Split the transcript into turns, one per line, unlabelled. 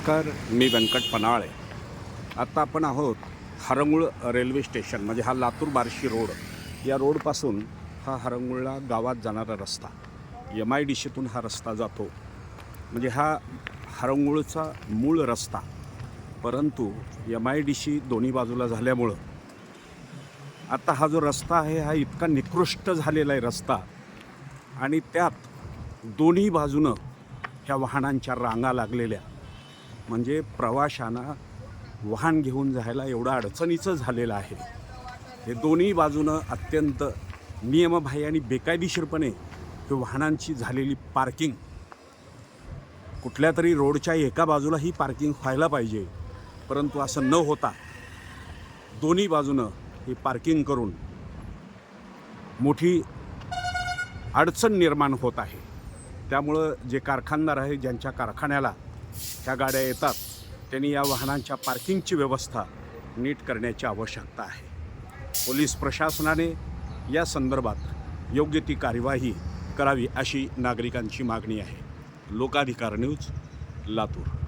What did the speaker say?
नमस्कार मी व्यंकट पनाळे. आत्ता आपण आहोत हरंगुळ रेल्वे स्टेशन म्हणजे हा लातूर बार्शी रोड. या रोडपासून हा हरंगुळला गावात जाणारा रस्ता एम आय डी सीतून हा रस्ता जातो. म्हणजे हा हरंगुळचा मूळ रस्ता. परंतु एम आय डी सी दोन्ही बाजूला झाल्यामुळं आता हा जो रस्ता आहे हा इतका निकृष्ट झालेला आहे रस्ता. आणि त्यात दोन्ही बाजूनं ह्या वाहनांच्या रांगा लागलेल्या. म्हणजे प्रवाशांना वाहन घेऊन जायला एवढं अडचणीचं झालेलं आहे. हे दोन्ही बाजूनं अत्यंत नियमबाह्य आणि बेकायदेशीरपणे हे वाहनांची झालेली पार्किंग कुठल्या तरी रोडच्या एका बाजूला ही पार्किंग व्हायला पाहिजे परंतु असं न होता दोन्ही बाजूनं ही पार्किंग करून मोठी अडचण निर्माण होत आहे. त्यामुळं जे कारखानदार आहे ज्यांच्या कारखान्याला ह्या गाड्या येतात. त्यांनी या वाहनांच्या पार्किंगची व्यवस्था नीट करण्याची आवश्यकता आहे. पोलीस प्रशासनाने या संदर्भात योग्य ती कार्यवाही करावी अशी नागरिकांची मागणी आहे. लोकाधिकार न्यूज लातूर.